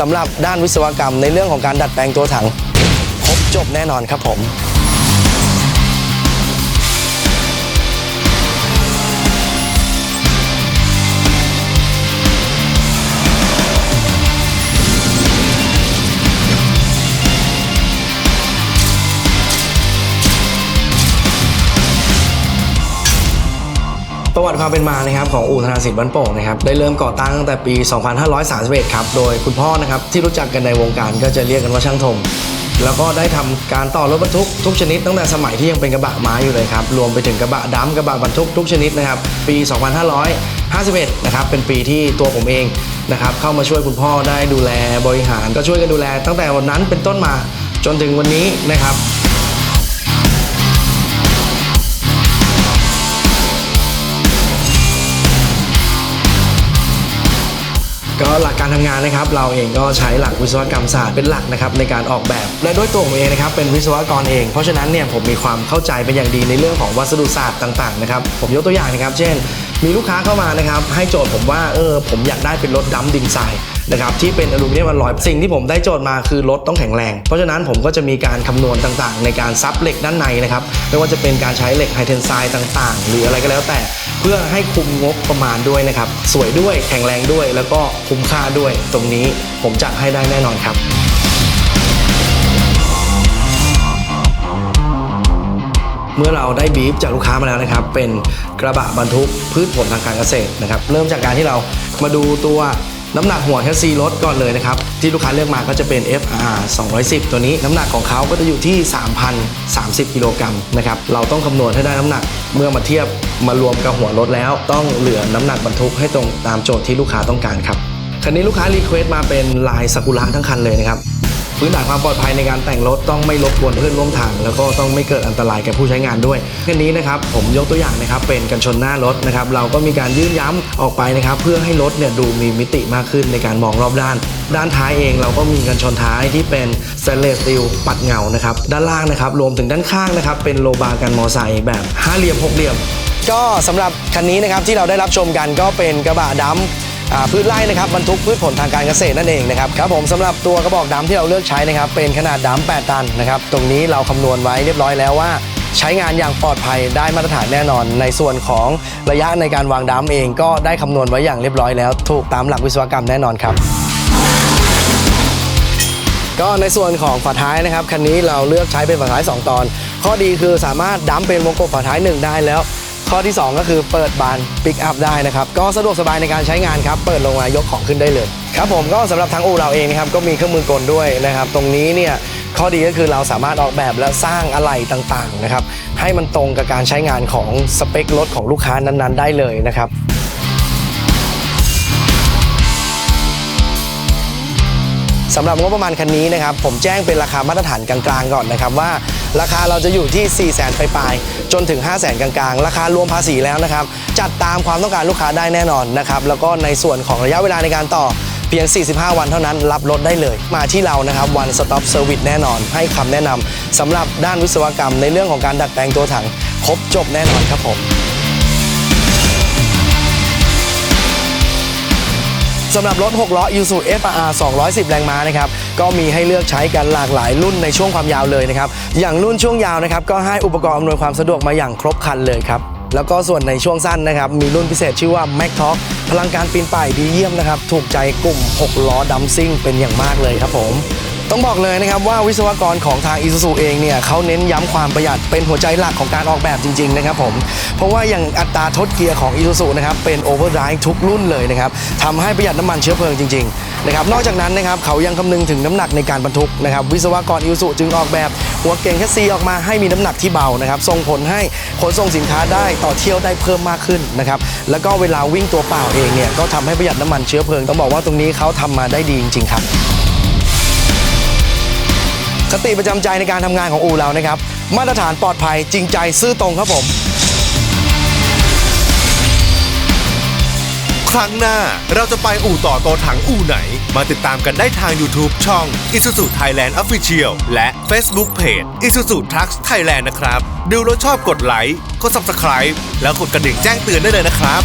สำหรับด้านวิศวกรรมในเรื่องของการดัดแปลงตัวถัง ครบจบแน่นอนครับผม ประวัติความเป็นมานะครับของอู่ธนาสิทธิ์บ้านโป่งนะครับได้เริ่มก่อตั้งตั้งแต่ปี 2531 ครับ โดยคุณพ่อนะครับที่รู้จักกันในวงการก็จะเรียกกันว่าช่างธงแล้วก็ได้ทำการต่อรถบรรทุกทุกชนิดตั้งแต่สมัยที่ยังเป็นกระบะไม้อยู่เลยครับ รวมไปถึงกระบะดำกระบะบรรทุกทุกชนิดนะครับ ปี 2551 นะครับ เป็นปีที่ตัวผมเองนะครับเข้ามาช่วยคุณพ่อได้ดูแลบริหาร ก็ช่วยกันดูแล ตั้งแต่วันนั้นเป็นต้นมาจนถึงวันนี้นะครับ ก็หลักการทำงานนะครับ เราเองก็ใช้หลักวิศวกรรมศาสตร์เป็นหลักนะครับในการออกแบบ และด้วยตัวผมเองนะครับเป็นวิศวกรเอง เพราะฉะนั้นเนี่ยผมมีความเข้าใจเป็นอย่างดีในเรื่องของวัสดุศาสตร์ต่างๆนะครับผมยกตัวอย่างนะครับ เช่น มีลูกค้าเข้ามานะครับให้โจทย์ผมว่าเออผมอยากได้เป็นรถดำดินทรายนะครับที่เป็นอลูมิเนียมอลอยสิ่งที่ผมได้โจทย์มาคือรถต้องแข็งแรง เพราะฉะนั้นผมก็จะมีการคำนวณต่างๆ ในการซับเหล็กด้านในนะครับไม่ว่าจะเป็นการใช้เหล็กไฮเทนไซด์ต่างๆ หรืออะไรก็แล้วแต่ เพื่อให้คุมงบประมาณด้วยนะครับ สวยด้วยแข็งแรงด้วย แล้วก็คุ้มค่าด้วย ตรงนี้ผมจัดให้ได้แน่นอนครับเมื่อเราได้บีฟจากลูกค้ามาแล้วนะครับ เป็นกระบะบรรทุกพืชผลทางการเกษตรนะครับ เริ่มจากการที่เรามาดูตัว น้ำหนักหัวแคสซีรถก่อนเลยนะครับ ที่ลูกค้าเลือกมาก็จะเป็น FR 210 ตัวนี้ น้ำหนักของเขาก็จะอยู่ที่ 3,030 กิโลกรัมนะครับ เราต้องคำนวณให้ได้น้ำหนักเมื่อมาเทียบมารวมกับหัวรถแล้ว ต้องเหลือน้ำหนักบรรทุกให้ตรงตามโจทย์ที่ลูกค้าต้องการครับคันนี้ลูกค้ารีเควสต์มาเป็นลายซากุระทั้งคันเลยนะครับ พื้นฐานความปลอดภัยในการแต่งรถต้องไม่รบกวนเพื่อนร่วมทาง แล้วก็ต้องไม่เกิดอันตรายแก่ผู้ใช้งานด้วยคันนี้นะครับผมยกตัวอย่างนะครับเป็นกันชนหน้ารถนะครับเราก็มีการยื่นย้ำออกไปนะครับเพื่อให้รถเนี่ยดูมีมิติมากขึ้นในการมองรอบด้าน ด้านท้ายเองเราก็มีกันชนท้ายที่เป็นสเตนเลสสตีลปัดเงานะครับด้านล่างนะครับรวมถึงด้านข้างนะครับเป็นโลบาร์กันมอไซค์แบบห้าเหลี่ยมหกเหลี่ยม ก็สำหรับคันนี้นะครับที่เราได้รับชมกันก็เป็นกระบะดำอ่า พืชไร่นะครับบรรทุกพืชผลทางการเกษตรนั่นเองนะครับครับผมสำหรับตัวกระบอกดำที่เราเลือกใช้นะครับเป็นขนาดดำ8ตันนะครับตรงนี้เราคำนวณไว้เรียบร้อยแล้วว่าใช้งานอย่างปลอดภัยได้มาตรฐานแน่นอน ในส่วนของระยะในการวางดำเองก็ได้คำนวณไว้อย่างเรียบร้อยแล้ว ถูกตามหลักวิศวกรรมแน่นอนครับ ก็ในส่วนของฝาท้ายนะครับคันนี้เราเลือกใช้เป็นฝาท้าย 2 ตอน ข้อดีคือสามารถดัมเป็นวงกบฝาท้าย 1 ได้แล้ว ข้อที่ 2 ก็คือเปิดบานปิกอัพได้นะครับ ก็สะดวกสบายในการใช้งานครับ เปิดลงมายกของขึ้นได้เลย ครับผมก็สำหรับทางอู่เราเองนะครับก็มีเครื่องมือกลด้วยนะครับ ตรงนี้เนี่ยข้อดีก็คือเราสามารถออกแบบและสร้างอะไหล่ต่างๆนะครับให้มันตรงกับการใช้งานของสเปครถของลูกค้านั้นๆ ได้เลยนะครับ สำหรับงบประมาณคันนี้นะครับผมแจ้งเป็นราคามาตรฐานกลางๆก่อนนะครับว่า ราคาเราจะอยู่ที่4 0 0 0 0 0ปลายๆจนถึง 5 0 0 0 0 0กลางๆ ราคารวมภาษีแล้วนะครับจัดตามความต้องการลูกค้าได้แน่นอนนะครับแล้วก็ในส่วนของระยะเวลาในการต่อเพียง 45 วันเท่านั้น รับรถได้เลย มาที่เรานะครับ one stop service แน่นอน ให้คำแนะนำสำหรับด้านวิศวกรรมในเรื่องของการดัดแปลงตัวถัง ครบจบแน่นอนครับผม สำหรับรถ 6 ล้อ Isuzu FR 210 แรงม้านะครับ ก็มีให้เลือกใช้กันหลากหลายรุ่นในช่วงความยาวเลยนะครับ อย่างรุ่นช่วงยาวนะครับ ก็ให้อุปกรณ์อำนวยความสะดวกมาอย่างครบครันเลยครับ แล้วก็ส่วนในช่วงสั้นนะครับ มีรุ่นพิเศษชื่อว่า Mac Talk พลังการปีนป่ายดีเยี่ยมนะครับ ถูกใจกลุ่ม 6 ล้อดัมซิ่งเป็นอย่างมากเลยครับผม ต้องบอกเลยนะครับว่าวิศวกรของทาง Isuzu เองเนี่ยเขาเน้นย้ำความประหยัดเป็นหัวใจหลักของการออกแบบจริงๆนะครับผม เพราะว่าอย่างอัตราทดเกียร์ของ Isuzu นะครับเป็น Overdrive ทุกรุ่นเลยนะครับทำให้ประหยัดน้ำมันเชื้อเพลิงจริงๆนะครับนอกจากนั้นนะครับเขายังคำนึงถึงน้ำหนักในการบรรทุกนะครับวิศวกร Isuzu จึงออกแบบหัวเก่งแคสซีออกมาให้มีน้ำหนักที่เบานะครับส่งผลให้ขนส่งสินค้าได้ต่อเที่ยวได้เพิ่มมากขึ้นนะครับแล้วก็เวลาวิ่งตัวเปล่าเองเนี่ยก็ทำให้ประหยัดน้ำมันเชื้อเพลิงต้องบอกว่าตรงนี้เขาทำมาได้ดีจริงๆครับ คติประจำใจในการทำงานของอู่เรานะครับ มาตรฐานปลอดภัยจริงใจซื่อตรงครับผม ครั้งหน้าเราจะไปอู่ต่อโตถังอู่ไหน มาติดตามกันได้ทาง YouTube ช่อง Isuzu Thailand Official และ Facebook Page Isuzu Trucks Thailand นะครับ ดูแล้วชอบกดไลค์กด Subscribe แล้วกดกระดิ่งแจ้งเตือนได้เลยนะครับ